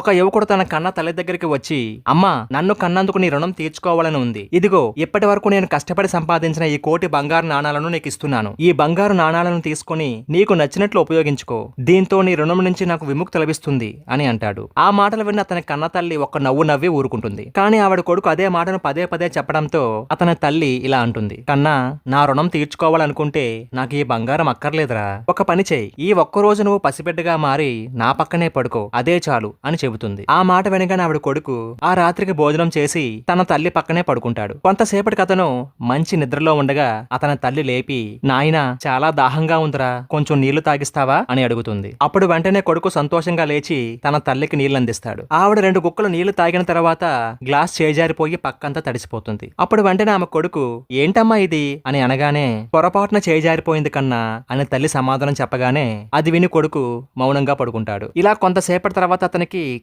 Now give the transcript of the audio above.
ఒక యువకుడు తన కన్న తల్లి దగ్గరికి వచ్చి అమ్మా నన్ను కన్నందుకు నీ రుణం తీర్చుకోవాలని ఉంది. ఇదిగో ఇప్పటి వరకు నేను కష్టపడి సంపాదించిన ఈ కోటి బంగారు నాణాలను నీకు ఇస్తున్నాను. ఈ బంగారు నాణాలను తీసుకుని నీకు నచ్చినట్లు ఉపయోగించుకో. దీంతో నీ రుణం నుంచి నాకు విముక్తి లభిస్తుంది అని అంటాడు. ఆ మాటలు విన్న అతని కన్న తల్లి ఒక నవ్వు నవ్వి ఊరుకుంటుంది. కానీ ఆవిడ కొడుకు అదే మాటను పదే పదే చెప్పడంతో అతని తల్లి ఇలా అంటుంది. కన్నా నా రుణం తీర్చుకోవాలనుకుంటే నాకు ఈ బంగారం అక్కర్లేదురా. ఒక పని చేయి. ఈ ఒక్క రోజు నువ్వు పసిబిడ్డగా మారి నా పక్కనే పడుకో. అదే చాలు అని చెబుతుంది. ఆ మాట వెనక ఆవిడ కొడుకు ఆ రాత్రికి భోజనం చేసి తన తల్లి పక్కనే పడుకుంటాడు. కొంతసేపటికి అతను మంచి నిద్రలో ఉండగా అతని తల్లి లేపి నాయన చాలా దాహంగా ఉందిరా కొంచెం నీళ్ళు తాగిస్తావా? అని అడుగుతుంది. అప్పుడు వెంటనే కొడుకు సంతోషంగా లేచి తన తల్లికి నీళ్ళు అందిస్తాడు ఆవిడ రెండు గుక్కలు నీళ్ళు తాగిన తర్వాత గ్లాస్ చేజారిపోయి పక్కంతా తడిసిపోతుంది. అప్పుడు వెంటనే ఆమె కొడుకు ఏంటమ్మా ఇది? అని అనగానే పొరపాటున చేజారిపోయింది కన్నా అని తల్లి సమాధానం చెప్పగానే అది విని కొడుకు మౌనంగా పడుకుంటాడు. ఇలా కొంతసేపటి తర్వాత అతనికి